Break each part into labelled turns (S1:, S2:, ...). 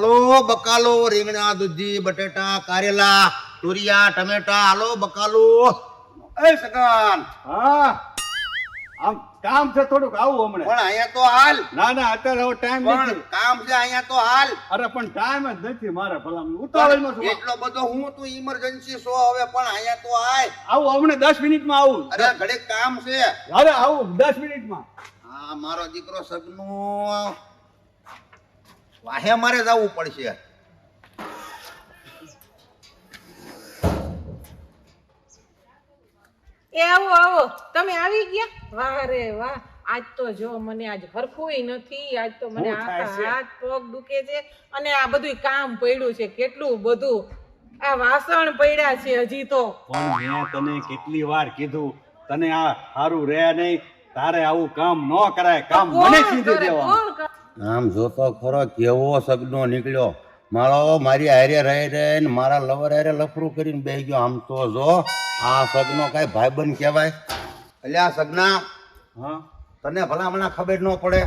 S1: Hello બકાલો રીંગણા દૂધી બટેટા કારેલા તુરિયા ટમેટા હલો બકાલો. એ સગન.
S2: હા. આમ કામ છે થોડુંક આવું હમણે.
S1: પણ અહીંયા તો હાલ.
S2: ના ના અત્યારે હવે ટાઈમ નથી.
S1: કામ છે અહીંયા તો હાલ.
S2: અરે પણ ટાઈમ જ નથી મારે ભલા ઉતાવળમાં છું
S1: એટલો બધો હું તું ઇમરજન્સી છો હવે પણ અહીંયા તો આય
S2: આવું હમણાં દસ મિનિટમાં આવું.
S1: અરે ઘડે કામ છે.
S2: અરે આવું દસ મિનિટમાં.
S1: હા મારો દીકરો સગનું વાહે મારે જવું પડશે.
S3: એ આવો આવો. તમે આવી ગયા? વાહ રે વાહ. આજ તો જો મને આજ હરખું નથી. આજ તો મને? હાથ પગ દુખે છે. અને આ બધું કામ પડ્યું છે. કેટલું બધું. આ વાસણ પડ્યા છે હજી તો.
S2: પણ મેં તને કેટલી વાર કીધું તને આ સારું રહે નહીં. તારે આવું કામ ન કરાય. કામ મને કીધું? દેવાનું?
S1: આમ જોતો ખરો કેવો સગનો નીકળ્યો. મારો મારી હારે રહી રહે ને મારા લવર હારે લફરું કરીને બે ગયો. આમ તો જો આ સગનો કાંઈ ભાઈબંધ કહેવાય. અલ્યા સગના
S2: હા.
S1: તને ભલા હમણાં ખબર ન પડે.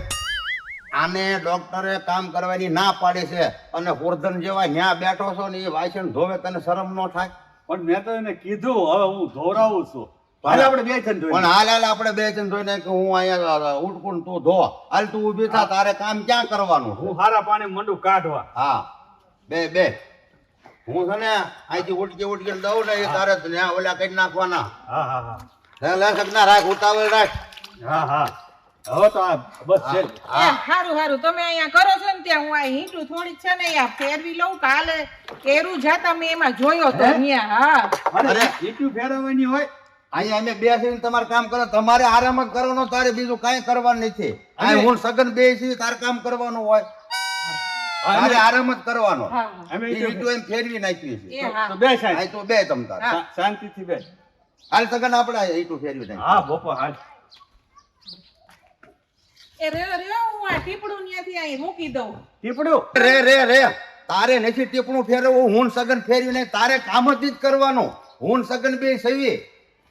S1: આને ડોક્ટરે કામ કરવાની ના પાડી છે અને હોર્ધન જેવા ન્યા બેઠો છો ને એ વાસણ ધોવે તને શરમ ન થાય.
S2: પણ મેં તો એને કીધું હવે હું ધોરાવું છું. હાલ આપણે બે જણ
S1: પણ હાલ હાલ આપણે બે જણ જોઈને કે હું અહીંયા તું ધો. હાલ તું ઊભી થા તારે કામ ક્યાં કરવાનું
S2: હું હારા પાણી મંડું કાઢવા.
S1: હા. બે બે. હું છે ને અહીંથી ઉટકી ઉટકી દઉં ને એ તારે ત્યાં ઓલા કરી નાખવાના.
S2: હા હા હા.
S1: લે લે સગના રાખ ઉતાવળ રાખ.
S2: હા હા. હવે તો આ બસ છે.
S3: હારું હારું. તમે અહીંયા કરો છો ને ત્યાં. હું આ હીટું થોડીક છે ને અહીંયા ફેરવી લઉં. કાલે કેરું જાતા મેં એમાં જોયો તો અહીંયા હા.
S2: અરે. ફેરવવાની હોય
S1: અહીંયા અમે બેસીને તમારે કામ કરો તમારે આરામ જ કરવાનો તારે બીજું કાંઈ કરવાનું નથી. અહીં હું સગન બે છીએ તારે કામ કરવાનું હોય. તારે આરામ જ કરવાનો.
S2: અમે
S1: એમ ફેરવી નાખી છે.
S2: તો બે સાહેબ.
S1: તો બે તમ તાર.
S2: શાંતિથી બે.
S1: હાલ સગન આપણે ઈંટો ફેરવી નાખી
S2: હા બોપા હાલ.
S3: એ રહ્યો રહ્યો હું આ ટીપડું ત્યાંથી અહીં મૂકી દઉં.
S2: ટીપડું?
S1: રે રે રે. તારે નથી ટીપણું ફેરવવું હું સગન ફેરવી નહીં તારે કામ જ કરવાનું. હું સગન બે સવી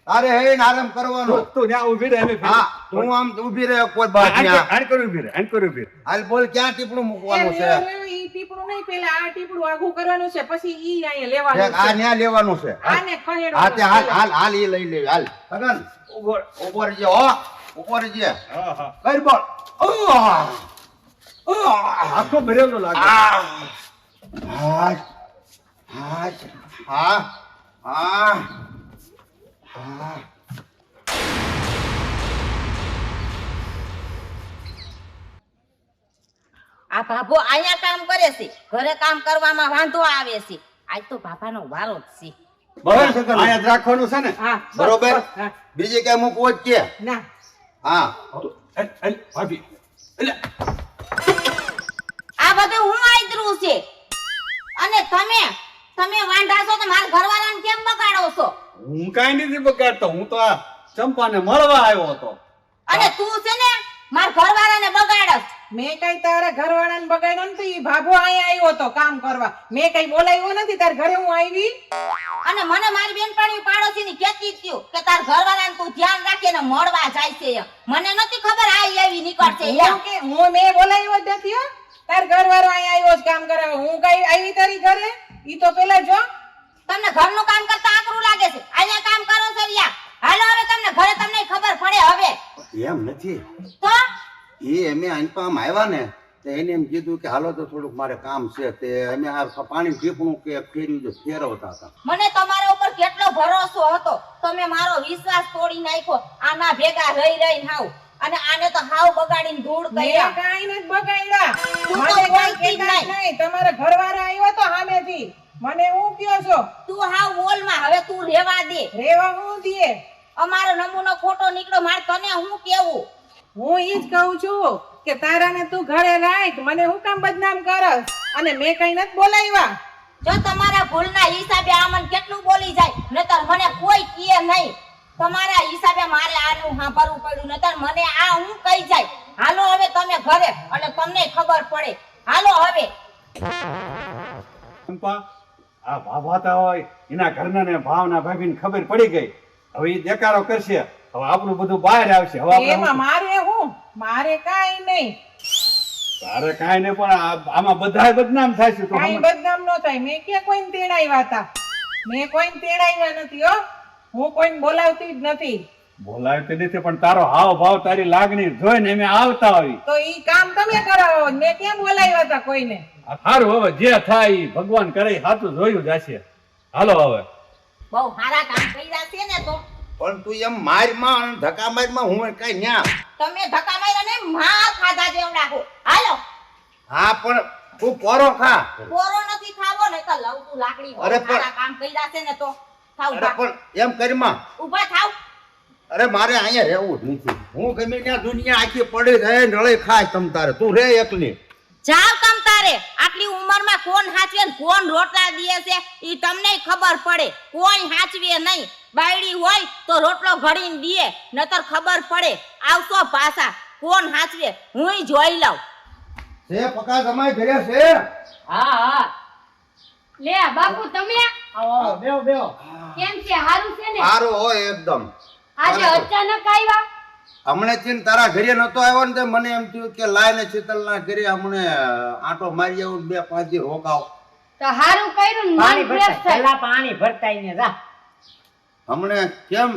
S1: તારે હે આરામ કરવાનો
S2: તું ત્યાં ઊભી રહે અમે
S1: હા તું આમ ઊભી રહે કોઈ બાત
S2: આન
S1: ન્યા.
S2: કર- ઊભી રહે આણ કર ઊભી રહે.
S1: હાલ બોલ ક્યાં ટીપણું મૂકવાનું છે
S3: ઈ ટીપડું નહીં પેલા આ ટીપડું આઘું કરવાનું છે પછી ઈ અહીંયા લેવાનું
S1: છે આ ન્યા લેવાનું છે
S3: આને ખસેડવાનું
S1: હા તે હાલ. હાલ હાલ ઈ લઈ લે હાલ ગગન ઉપર ઉપર જે હો ઉપર જે
S2: હા હા
S1: કર બોલ!
S2: આખો ભરેલો લાગે
S1: હા! હાશ! હા હા હા
S4: આ ભાભો અહીંયા કામ કરે છે. ઘરે કામ કરવામાં વાંધો આવે છે. આજ તો ભાભાનો વારો જ છે.
S1: બરાબર?
S2: અહીંયા જ રાખવાનું છે ને?
S1: બરોબર? બીજે ક્યાંય મૂકવો જ કે.
S3: ના.
S1: હા.
S2: ભાભી. એટલે
S4: આ બધું હું આદરું છે? અને તમે તમે વાંઢા છો તો મારા ઘરવાળાને કેમ બગાડો છો?
S2: હું કાંઈ નથી બગાડતો હું તો આ ચંપાને મળવા આવ્યો હતો.
S4: અને તું છે ને માર ઘરવાળાને બગાડસ.
S3: મેં કઈ તારા ઘરવાળાને બગાડ્યો નથી ઈ ભાભો અહીંયા આવ્યો હતો કામ કરવા. મેં કઈ બોલાવ્યો નથી તાર ઘરે હું આવી?
S4: અને મને મારી બેનપણી પાડોશીની કહેતી થયું કે તાર ઘરવાળાને તું ધ્યાન રાખીને મળવા જાય છે મને નથી ખબર આ એવી નીકળશે એમ.
S3: હું કે હું મેં બોલાવ્યો જ નથી તાર ઘરવાળો અહીંયા આવ્યો જ કામ કરવા. હું કઈ આવી તારી ઘરે? ઈ તો પેલા જો.
S4: તમને ઘરનું કામ કરતા આકરું લાગે છે. અહીંયા કામ કરો છો રિયા. હાલો હવે તમને ઘરે તમને ખબર પડે હવે.
S1: એમ નથી.
S4: તો?
S1: એ અમે આમ આવ્યા ને તો એને એમ કીધું કે હાલો તો થોડુંક મારે કામ છે તે અમે આ પાણી ટીપણું કે ફેર્યું દો ફેરવતા હતા.
S4: મને તમારા ઉપર કેટલો ભરોસો હતો. તમે મારો વિશ્વાસ તોડી નાખ્યો. આના ભેગા રહી રહીને હાવ. અને આને તો હાવ બગાડીને ધૂળ કર્યા.
S3: કાઈ નથી બગાડ્યા.
S4: તું તો
S3: મને કાંઈ
S4: બોલતી જ
S3: નહીં. તમારા ઘરવાળા આવ્યો તો સામેથી. મને હું કયો છો?
S4: તું હાવ બોલમાં હવે તું રેવા દે.
S3: રેવા હું દે?
S4: અમારો નમૂનો ખોટો નીકળ્યો મારે તને હું કેવું?
S3: હું ઈ જ કહું છું કે તારાને તું ઘરે રાખ મને હું કામ બદનામ કરસ? અને મેં કઈ નથી બોલાવ્યા.
S4: જો તમારા ભૂલના હિસાબે આ મને કેટલું બોલી જાય નતર મને કોઈ કહે નહીં. તમારા હિસાબે મારે આનું સાંભળવું પડ્યું નતર મને આ હું કહી જાય. હાલો હવે તમે ઘરે એટલે તમને ખબર પડે. હાલો હવે.
S2: ચંપા આ ભાભાતા હોય એના ઘરના ને ભાવના ભાભીને ખબર પડી ગઈ. હવે એ દેકારો કરશે. હવે આપણું બધું બહાર આવશે. હવે આપણે
S3: મારે હું? મારે કાંઈ નહીં.
S2: તારે કાંઈ નહીં પણ આ- આમાં બધા બદનામ છે તું
S3: કાંઈ. બદનામ નો થાય. મેં ક્યાં કોઈને તેડાવ્યા હતા? મેં કોઈને તેડાવ્યા નથી હો. હું કોઈને બોલાવતી જ નથી.
S2: બોલાવતી નથી પણ તારો હાવ ભાવ તારી લાગણી જોઈને અમે આવતા હોય.
S3: તો ઈ કામ તમે કરાવો. મેં ક્યાં બોલાવ્યા હતા કોઈને?
S2: સારું હવે જે થાય ભગવાન કરે સાચું જોયું જશે. હાલો હવે.
S4: બહુ સારા કામ કર્યા છે ને તો.
S1: પણ તું એમ મારમાં ધક્કા મારમાં હું કઈ ન્યા.
S4: તમે ધક્કા માર્યા ને માં ખાધા જેવડા હો હાલો.
S1: હા પણ તું પોરો ખા.
S4: પોરો નથી ખાવો ને તો લવતું લાકડી
S1: અરે પણ-
S4: સારા કામ કર્યા છે ને તો. થાવ
S1: અરે પણ એમ કરમાં
S4: ઊભા થાવ.
S1: અરે મારે અહીંયા રહેવું જ નથી. હું ગમે ત્યાં દુનિયા આખી પડે રહે નળે ખાય તમ તારે. તું રે એકલી.
S4: જાવ તમ તારે. આટલી ઉંમરમાં કોણ હાચવે ને કોણ રોટલા દે છે? એ તમને ખબર પડે. કોઈ હાચવે નહીં. બાયડી હોય તો રોટલો ઘડીને દે નતર ખબર પડે. આવશો પાછા. કોણ હાચવે? હું જોઈ લઉં.
S1: છે પકા જમાઈ ઘરે છે.
S5: હા હા. લે બાપુ તમે? આવો. બેવ બેવ કેમ છે? હારું છે ને?
S1: સારો હોય એકદમ.
S5: આજે અચાનક આવ્યા?
S1: હમણે થી તારા ઘરે નતો આવ્યો ને મને એમ થયું કે લાય ને શીતલ ના ઘરે હમણે આંટો મારી આવું બે પાંચ દી રોકાવ
S5: તો હારું કર્યું
S6: પાણી ભરતા પેલા પાણી ભરતા ને રા
S1: હમણે કેમ?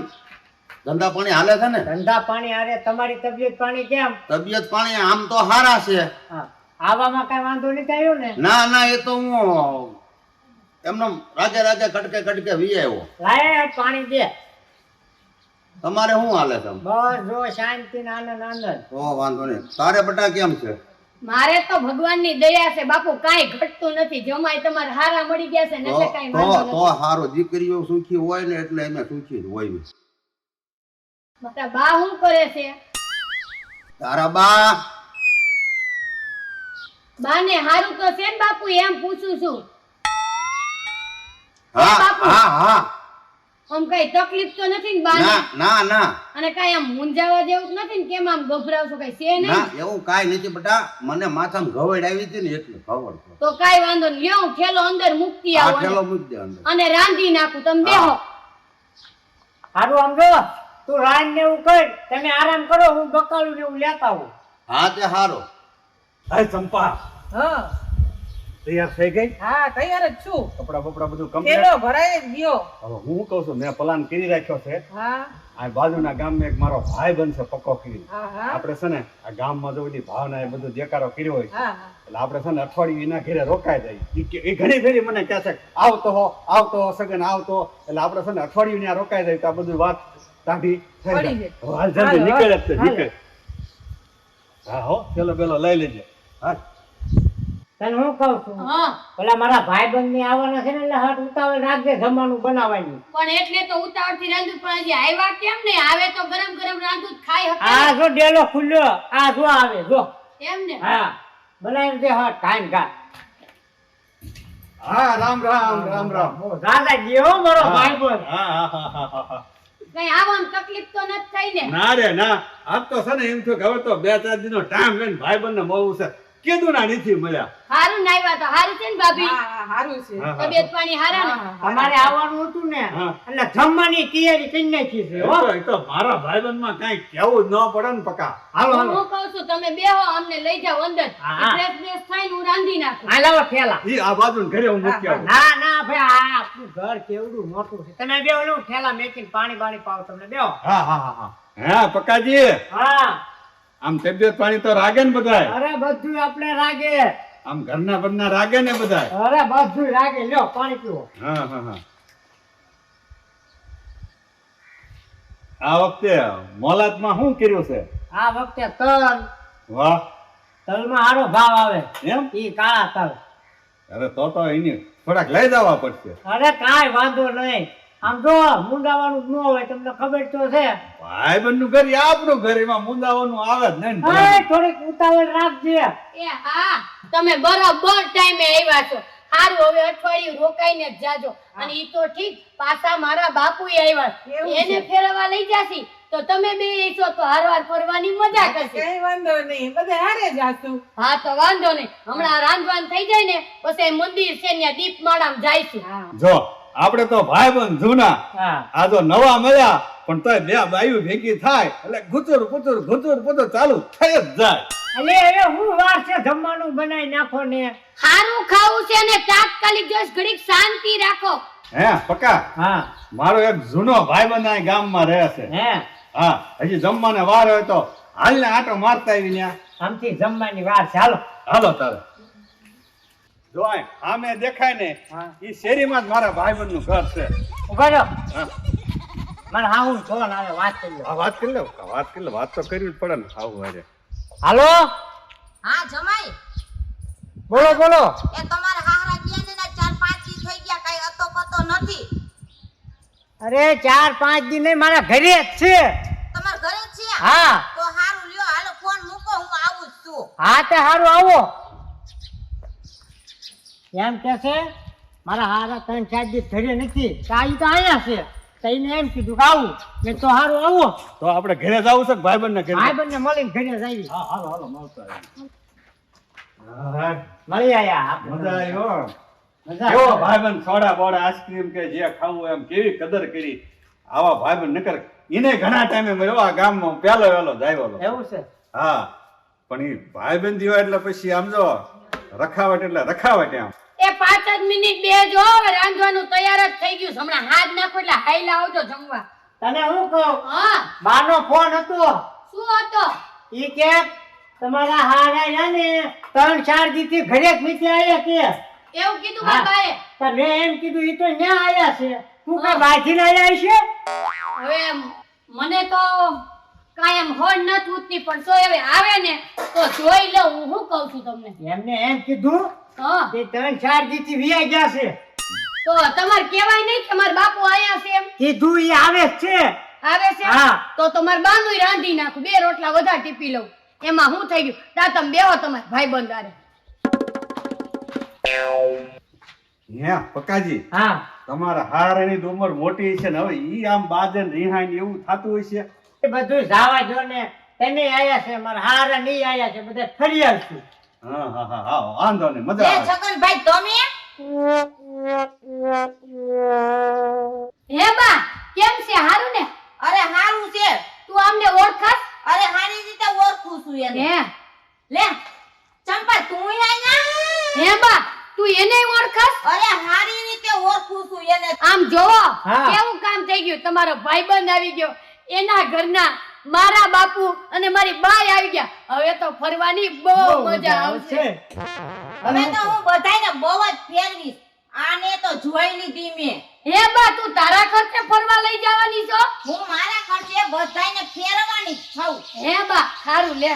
S1: ધંધા પાણી હાલે છે ને?
S6: ધંધા પાણી હારે તમારી તબિયત પાણી કેમ?
S1: તબિયત પાણી આમ તો સારા છે.
S6: આવામાં કઈ વાંધો નહીં થયો ને?
S1: ના ના એ તો હું એમનો રાજા રાજા કટકે કટકે વી આવ્યો.
S6: લાય પાણી દે.
S1: તમારે શું હાલે છે?
S6: બસ જો શાંતિ ને આનંદ આનંદ.
S1: ઓ વાંધો નહીં. તારે બટા કેમ છે?
S5: મારે તો ભગવાનની દયા છે બાપુ કાંઈ ઘટતું નથી. જમાય તમારે હારા મળી ગયા છે એટલે કાંઈ
S1: તો
S5: વાંધો
S1: તો હારો દીકરીઓ સુખી હોય ને એટલે અમે સુખી જ હોય
S5: મારા બા શું કરે છે?
S1: તારા બા?
S5: બાને હારું તો છે ને બાપુ એમ પૂછું છું.
S1: હા હા હા.
S5: આમ કઈ તકલીફ તો નથી ને બાને?
S1: ના ના ના.
S5: અને કઈ આમ મૂંઝાવા જેવું નથી ને કેમ આમ ગભરાવશો? કઈ છે નહીં?
S1: ના એવું કાંઈ નથી બટા. મને માથામાં ઘવડ આવી હતી ને એટલે ખબર
S5: તો કાઈ વાંધો નહીં. લ્યો ખેલો થેલો અંદર મૂકતી
S1: આ
S5: ખેલો
S1: મૂકી દે અંદર.
S5: અને રાંધી નાખું. તમે બેહો.
S6: હારું આમ જો તું રાન ને એવું કર તમે આરામ કરો હું બકાલું ને એવું લેતા આવું.
S1: હા તે હારો.
S2: હે ચંપા.
S3: હા.
S2: તૈયાર થઈ ગઈ?
S3: હા તૈયાર જ છું.
S2: કપડા બપડા બધું કમ્પ્લીટ
S3: થેલો ભરાઈ ગયો.
S2: હવે હું કહું છું મેં પ્લાન કરી રાખ્યો છે.
S3: હા.
S2: આ બાજુના ગામમાં એક મારો ભાઈ બનશે પક્કો કરી.
S3: હા હા.
S2: આપણે છે ને આ ગામમાં જો બધી ભાવના એ બધું દેકારો કર્યો હોય
S3: હા હા.
S2: એટલે આપણે છે ને અઠવાડિયું એના ઘરે રોકાઈ જાય. ઈ ઘણી ફેરી મને કહે છે આવતો હો આવતો હો સગન આવતો એટલે આપણે છે ને અઠવાડિયું ત્યાં રોકાઈ જાય તો આ બધું વાત તાઢી થઈ જાય. હાલ જલ્દી નીકળે. નીકળે. હા હો પેલો પેલો લઈ લેજે. હા
S6: તને હું કહું છું?
S5: હા.
S6: પેલા મારા ભાઈ બંધ ને આવવાના છે ને એટલે હાથ ઉતાવળ રાખજે જમવાનું બનાવવાની.
S5: પણ એટલે તો ઉતાવળથી રાંધું પણ હજી આવ્યા કેમ ને? આવે તો ગરમ ગરમ રાંધું જ ખાઈ
S6: આ જો ડેલો ખુલ્યો આ જો આવે જો.
S5: એમ ને?
S6: હા. બનાવી દે હટ કાંઈ કા
S2: હા રામ રામ રામ રામ.
S6: દાદા હો મારો ભાઈ બંધ
S2: હા હા હા
S5: કઈ આવવામાં તકલીફ તો નથી થઈ ને?
S2: ના રે ના. આપ તો છે ને એમ થયું કે હવે તો બે ચાર દિનો ટાઈમ લઈને ભાઈ બંને મળવું છે. કીધું ના નથી મળ્યા.
S5: હારું ના આવ્યા તો હારું છે ને ભાભી?
S3: હા હા છે.
S5: તબિયત પાણી હારા ને?
S3: હા,
S6: આવવાનું હતું ને એટલે જમવાની તૈયારી કરી નાખી છે હો.
S2: તો- એ તો મારા ભાઈબંધમાં કઈ કેવું ન પડે ને પકા. હાલો
S5: હું કહું છું તમે બેહો અમને લઈ જાઓ અંદર. ફ્રેશ ફ્રેશ થઈને હું રાંધી નાખું.
S6: હા લાવો થેલા
S2: ઈ આ બાજુ ઘરે હું મૂકી આવું.
S6: ના ના ભાઈ આ આપણું ઘર કેવડું મોટું છે. તમે બે ઓલું થેલા મેકીને પાણી પાણી પાવ તમને બેહો
S2: હા હા હા હા. હા પકાજી.
S6: હા.
S2: આમ તબિયત પાણી તો રાગે ને બધા
S6: અરે બધું આપણે રાગે.
S2: આમ ઘરના બરના રાગે ને બધા
S6: અરે બધું રાગે. લ્યો પાણી પીવો.
S2: હા હા હા. આ વખતે મોલાતમાં શું કર્યું છે?
S6: આ વખતે તલ.
S2: વાહ.
S6: તલમાં સારો ભાવ આવે.
S2: એમ?
S6: ઈ કાળા તલ.
S2: અરે તો તો એની થોડાક લઈ જવા પડશે.
S6: અરે કાઈ વાંધો નહીં. આમ જો મુંડાવાનું ન હોય તમને ખબર તો છે.
S2: ભાઈબંધનું ઘર આપણું ઘર એમાં મુંડાવાનું આવે જ નહીં.
S6: થોડીક ઉતાવળ રાખજે.
S5: એ હા તમે બરાબર ટાઈમે આવ્યા છો. સારું હવે અઠવાડિયું રોકાઈને જ જાજો. અને ઈ તો ઠીક પાછા મારા બાપુ આવ્યા. એને ફેરવા લઈ જાશી. તો તમે બે છો તો હારવાર ફરવાની મજા કરશે.
S3: કઈ વાંધો નહીં. બધા હારે જાશું
S5: હા તો વાંધો નહીં. હમણાં રાંધવાન થઈ જાય ને પછી મંદિર છે ત્યાં દીપમાળામાં જઈશું
S3: હા.
S2: જો આપણે તો ભાઈ બંધ જૂના.
S6: હા.
S2: આ જો નવા મળ્યા પણ તોય બે બાયુ ભેગી થાય. એટલે ગુચુર પુચુર ગુચુર પુચુર ચાલુ થઈ જ જાય.
S6: અલે હવે હું વાર છે જમવાનું બનાવી નાખો ને.
S5: સારું ખાવું છે ને તાત્કાલિક જોશ ઘડીક શાંતિ રાખો.
S2: હે પક્કા?
S6: હા.
S2: મારો એક જૂનો ભાઈબંધ આ ગામમાં રહે છે.
S6: હે?
S2: હા હજી જમવાને વાર હોય તો હાલ ને આટો મારતા આવી ત્યાં
S6: આમથી જમવાની વાર છે. હાલો.
S2: હાલો તારે જો આ મેં દેખાય ને એ શેરીમાં જ મારા ભાઈબંધનું ઘર છે.
S6: ઊભા રહો. મને હા. હું ફોન ને વાત કરી લો.
S2: વાત કરી લો વાત કરી લે વાત તો કરવી જ પડે ને હારે.
S6: હાલો?
S4: હા જમાઈ.
S6: બોલો બોલો.
S4: એ તમારા હારા ગયા ને ચાર પાંચ દી થઈ ગયા કઈ અતો પતો નથી.
S6: અરે ચાર પાંચ દિન નહીં મારા ઘરે જ છે.
S4: તમારા ઘરે જ છે?
S6: હા.
S4: તો હારું લ્યો હાલો ફોન મૂકો હું આવું જ છું.
S6: હા તે હારું આવો. એમ કે છે મારા હારા ત્રણ ચાર દિવસ ઘરે નથી કાઈ તો અહીંયા છે. તઈને એમ કીધું કે આવું મેં તો હારું આવો.
S2: તો આપણે ઘરે જવું છે ભાઈ બંને ઘરે?
S6: ભાઈ બંને મળીને ઘરે જઈએ
S2: હા હાલો હાલો મળતા
S6: મળી આયા.
S2: મજા
S6: આવ્યો
S2: કેવો ભાઈબંધ સોડા બોડા આઈસ્ક્રીમ કે જે ખાવું એમ કેવી કદર કરી? આવા ભાઈબંધ નકર એને ઘણા ટાઈમે મળ્યો આ ગામમાં પેલો વેલો જાયવાલો
S6: એવું છે?
S2: હા પણ એ ભાઈબંધ હોય એટલે પછી આમ જો રખાવટ એટલે રખાવટ એમ.
S5: એ પાંચ જ મિનિટ બે જો રાંધવાનું તૈયાર જ થઈ ગયું હમણાં હાથ નાખો એટલે હાઈલા આવજો જમવા.
S6: તને હું કહું?
S5: હા.
S6: બાનો ફોન હતો.
S5: શું હતો?
S6: ઈ કે તમારા હારા ને ત્રણ ચાર દી થી ઘરે જ મીતે આયા કે.
S5: એવું કીધું. બાબાએ
S6: તો મેં એમ કીધું ઈ તો ન્યા આયા છે. તું કઈ બાજીને આયા છે
S5: હવે મને તો કાયમ હોડ નથી ઉઠતી પણ તો હવે આવે ને તો જોઈ લઉં હું શું કહું છું તમને?
S6: એમને એમ કીધું
S5: હા.
S6: કે ત્રણ ચાર દી વિયા ગયા છે.
S5: તો તમાર કહેવાય નહીં કે મારા બાપુ આયા છે એમ?
S6: કીધું ઈ આવે છે.
S5: આવે છે?
S6: હા.
S5: તો તમાર બાનુય રાંધી નાખું. બે રોટલા વધારે ટીપી લઉં. એમાં હું થઈ ગયું? તા તમે બેહો તમારે ભાઈ બંધારે
S2: હે પકાજી
S6: હા.
S2: તમારા હારાની તો ઉંમર મોટી છે ને હવે ઈ આમ બાજન રિહાઈ ને એવું થતું હોય છે?
S6: એ બધું જાવા જો ને. તમે આયા છે મારા હારની આયા છે બધા ફરી આવશું.
S2: હા હા હા હા વાંધો નહીં મજા આવે.
S4: છગનભાઈ તમે?
S5: હે બા કેમ છે? હારું ને?
S4: અરે હારું છે.
S5: તું અમને ઓળખાસ
S4: અરે હારી રીતે ઓળખું છું એને.
S5: હે?
S4: લે ચંપા તું આયા
S5: હે બા તું એને ઓળખાસ
S4: અરે હારી રીતે ઓળખું છું એને.
S5: આમ જોવો કેવું કામ થઈ ગયું? તમારો ભાઈબંધ આવી ગયો. એના ઘરના મારા બાપુ અને મારી બાઈ આવી ગયા. હવે તો ફરવાની બહુ મજા આવશે.
S4: હવે તો હું બધાને બહુ જ ફેરવીશ. આને તો જોઈ લીધી મેં.
S5: હે બા તું તારા ખર્ચે ફરવા લઈ જવાની છો?
S4: હું મારા ખર્ચે બધાને ફેરવાની છું.
S5: હે બા સારું લે.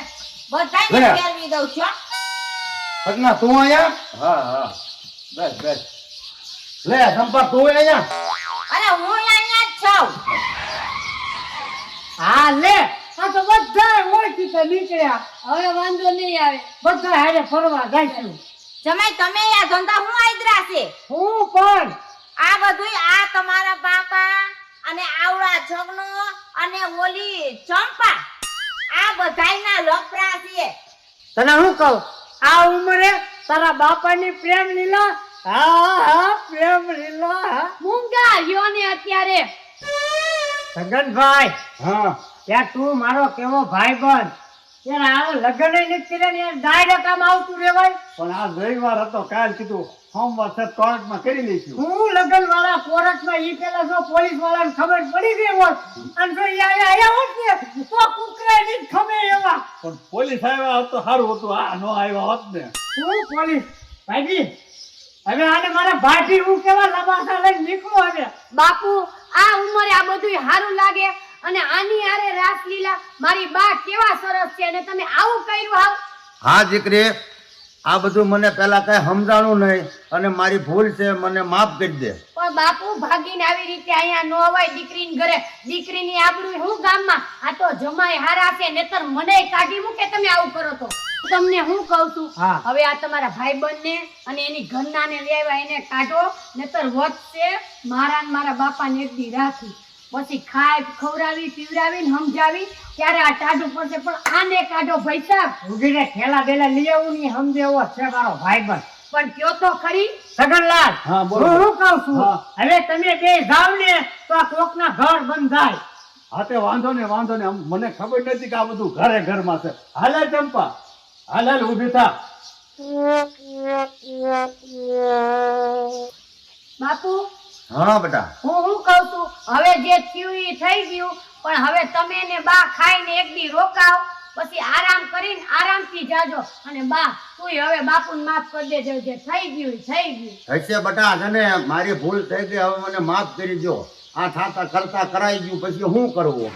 S1: બધાને
S4: ફેરવી દઉં છું
S1: પટના તું આયા
S2: હા હા.
S1: બસ બસ. લે સંપર્ક તું આયા
S4: અરે હું અહીંયા જ છું.
S6: હા લે. આ તો બધા ઓળખી તો નીકળ્યા.
S5: હવે વાંધો નહીં આવે.
S6: બધા હારે ફરવા જઈશું.
S4: જમાઈ તમે આ ધંધા હું આયદરા છે?
S6: હું પણ.
S4: આ બધું આ તમારા બાપા અને આવડા જગનો અને ઓલી ચંપા. આ બધાયના લફરા છે.
S6: તને હું કહું? આ ઉંમરે તારા બાપાની પ્રેમ લીલા? હા હા પ્રેમ લીલા.
S5: મૂંગા રહ્યો ને અત્યારે.
S6: સગનભાઈ
S2: હા.
S6: યાર તું મારો કેવો ભાઈ બન. યાર આ લગ્ન નથી કર્યા ને યાર ડાયરેક્ટ આમ આવતું રેવાય
S2: પણ આ રવિવાર હતો કાલ કીધું સોમવાર છે કોર્ટમાં કરી લઈશું.
S6: હું લગ્ન વાળા કોર્ટમાં ઈ પેલા જો પોલીસ વાળાને ખબર પડી ગઈ હોત અને જો ઈ આયા આયા હોત ને તો કુકરા ની ખમે એવા.
S2: પણ પોલીસ આવ્યા હોત તો સારું હતું આ નો આવ્યા હોત ને.
S6: હું પોલીસ? ભાઈજી હવે આને મારા ભાઈ હું કેવા લબાસા લઈને નીકળો હવે?
S5: બાપુ આ ઉંમરે આ બધું સારું લાગે અને આની આરે રાસલીલા મારી બા કેવા સરસ છે અને તમે આવું કર્યું હાવ?
S1: હા દીકરી. આ બધું મને પેલા કઈ સમજાણું નહીં અને મારી ભૂલ છે મને માફ કરી દે.
S5: પણ બાપુ ભાગીને આવી રીતે અહીંયા નો અવાય દીકરીને ઘરે. દીકરીની આબરૂ હું ગામમાં? આ તો જમાય હારા છે નેતર મને કાઢી મૂકે તમે આવું કરો તો. તમને હું કહું છું? હવે આ તમારા ભાઈબંધને અને એની ઘરનાને લઈ આવ્યા એને કાઢો નતર વધશે મારા ને મારા બાપા ને એકદી રાખી. પછી ખાય ખવડાવી પીવડાવી ને સમજાવી ત્યારે આ ટાઢું પડશે. પણ આને કાઢો ભાઈ સાહેબ.
S6: ઉગીને ઠેલા બેલા લઈ આવું ની સમજે એવો છે મારો ભાઈબંધ.
S5: પણ કયો તો ખરી?
S6: સગનલાલ
S2: હું
S6: શું કહું છું? હવે તમે બે જાવ ને તો આ કોકના ઘર બંધાય.
S2: હા તે વાંધો ને વાંધો ને મને ખબર નથી કે આ બધું ઘરે ઘરમાં છે. હાલ હાલ ચંપા. હાલ હાલ થા.
S5: બાપુ
S1: હા બેટા.
S5: હું હું કહું છું? હવે જે થયું એ થઈ ગયું પણ હવે તમે ને બા ખાઈને એક દી રોકાવ પછી આરામ કરીને આરામથી જાજો. અને બા તું હવે બાપુને માફ કરી દેજો જે થઈ ગયું થઈ ગયું.
S1: હશે બેટા તને મારી ભૂલ થઈ ગઈ હવે મને માફ કરી દો આ થાતા કરતા કરાઈ ગયું પછી હું કરવું?